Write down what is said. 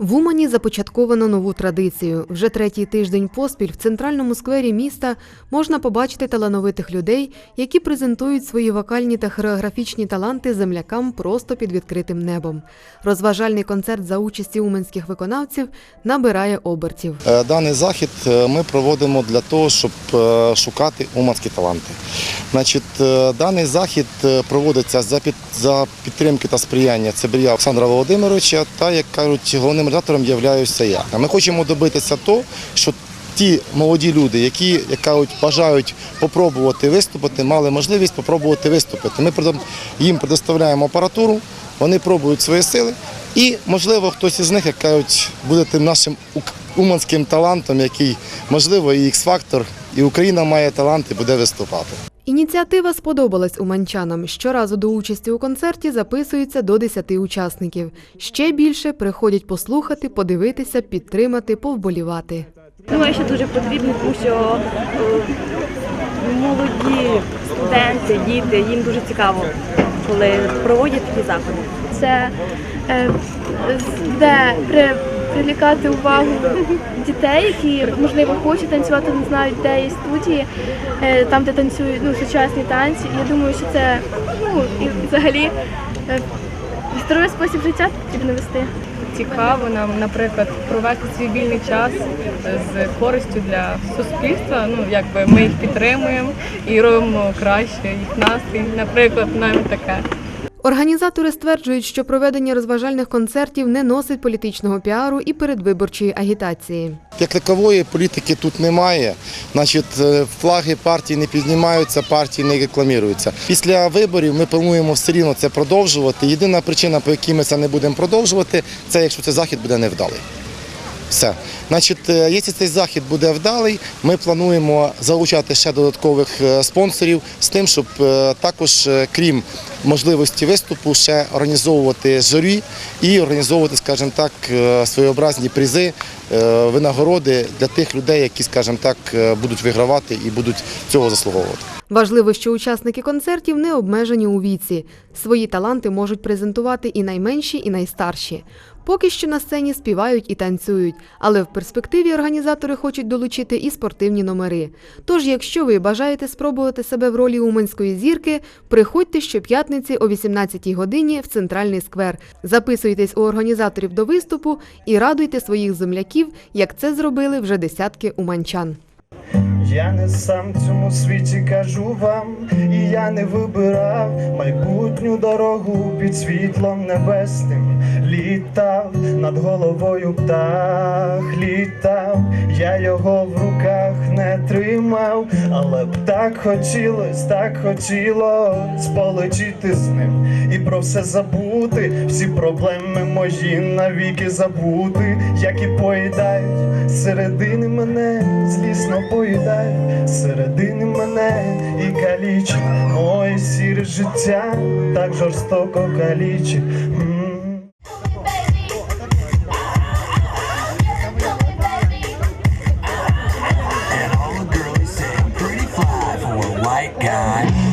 В Умані започатковано нову традицію. Вже третій тиждень поспіль в центральному сквері міста можна побачити талановитих людей, які презентують свої вокальні та хореографічні таланти землякам просто під відкритим небом. Розважальний концерт за участі уманських виконавців набирає обертів. Е, Даний захід е, ми проводимо для того, щоб е, шукати уманські таланти. Значить, е, даний захід е, проводиться за, під, за підтримки та сприяння Цибрія Олександра Володимировича та, як кажуть, головним редактором являюся я. Ми хочемо добитися того, що ті молоді люди, які як кажуть, бажають попробувати виступити, мали можливість попробувати виступити. Ми їм предоставляємо апаратуру, вони пробують свої сили. І, можливо, хтось із них, як кажуть, буде тим нашим уманським талантом, який, можливо, і X-фактор, і Україна має талант і буде виступати. Ініціатива сподобалась уманчанам. Щоразу до участі у концерті записуються до 10 учасників. Ще більше приходять послухати, подивитися, підтримати, повболівати. Думаю, що дуже потрібно, тому що е, молоді студенти, діти, їм дуже цікаво, коли проводять такі заходи. це е, де при, привлікати увагу дітей, які можливо хочуть танцювати, не знають, де є студії, е, там, де танцюють ну, сучасні танці. Я думаю, що це ну і взагалі е, здоровий спосіб життя потрібно вести. цікаво нам, наприклад, провести свій вільний час з користю для суспільства. Ну якби ми їх підтримуємо і робимо краще їх настрій. Наприклад, навіть таке. Організатори стверджують, що проведення розважальних концертів не носить політичного піару і передвиборчої агітації. Як такової політики тут немає. Значить, е, флаги партії не піднімаються, партії не рекламуються. Після виборів ми плануємо все рівно це продовжувати. Єдина причина, по якій ми це не будемо продовжувати, це якщо цей захід буде невдалий. Все. Значить, е, якщо цей захід буде вдалий, ми плануємо залучати ще додаткових е, спонсорів з тим, щоб е, також, крім можливості виступу, ще організовувати журі і організовувати, скажімо так, своєобразні призи, винагороди для тих людей, які, скажімо так, будуть вигравати і будуть цього заслуговувати. Важливо, що учасники концертів не обмежені у віці. Свої таланти можуть презентувати і найменші, і найстарші. Поки що на сцені співають і танцюють, але в перспективі організатори хочуть долучити і спортивні номери. Тож, якщо ви бажаєте спробувати себе в ролі уманської зірки, приходьте щоп'ятниці о 18-й годині в центральний сквер. Записуйтесь у організаторів до виступу і радуйте своїх земляків, як це зробили вже десятки уманчан. Я не сам в цьому світі кажу вам, і я не вибирав майбутню дорогу під світлом небесним. Літав над головою птах, літав, я його в руках не тримав, але б так хотілось, так хотілось полетіти з ним. І про все забути, всі проблеми мої навіки забути, які поїдають середини мене, злісно поїдають. Середини мене і калічить моє сіре життя, так жорстоко калічить. White guy.